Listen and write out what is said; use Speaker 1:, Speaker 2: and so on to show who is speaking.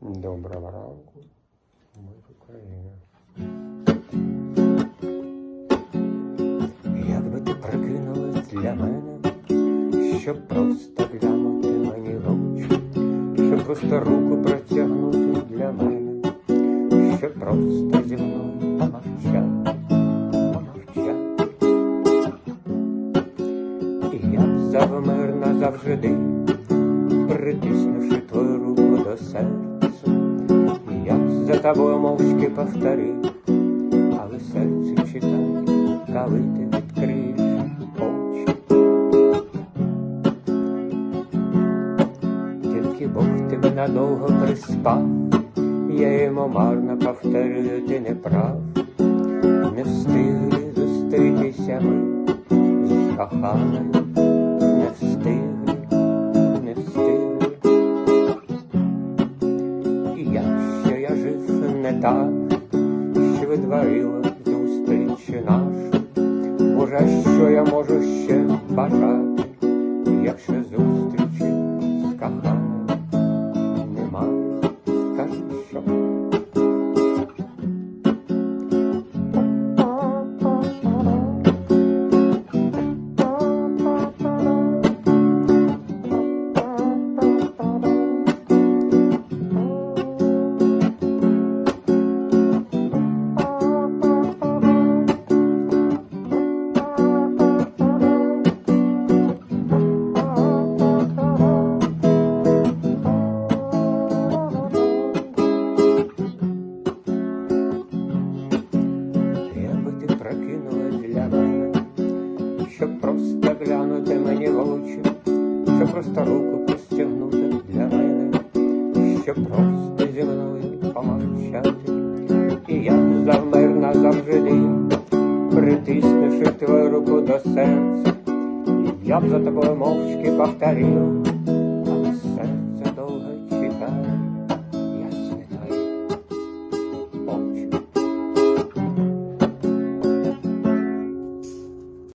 Speaker 1: Доброго ранку, ми Україна. Якби ти прокинулась для мене, щоб просто глянути мені в очі, щоб просто руку протягнути для мене, щоб просто зі мною помовчати, помовчати. І я б завмер назавжди, притиснувши твою руку до за тобою мовчки повторив, але серце читає, коли ти відкриєш очі. Тільки Бог тебе надовго приспав, я йому марно повторюю, ти не прав, не встигли зустрітися ми з коханою, так, що видворила зустріч нашу, Боже, що я можу ще бажати, якщо зустрічі щоб просто глянути мені в очі, щоб просто руку простягнути для мене, щоб просто зі мною помовчати, і я завмер назавжди, притиснувши твою руку до серця, і я б за тобою мовчки повторив,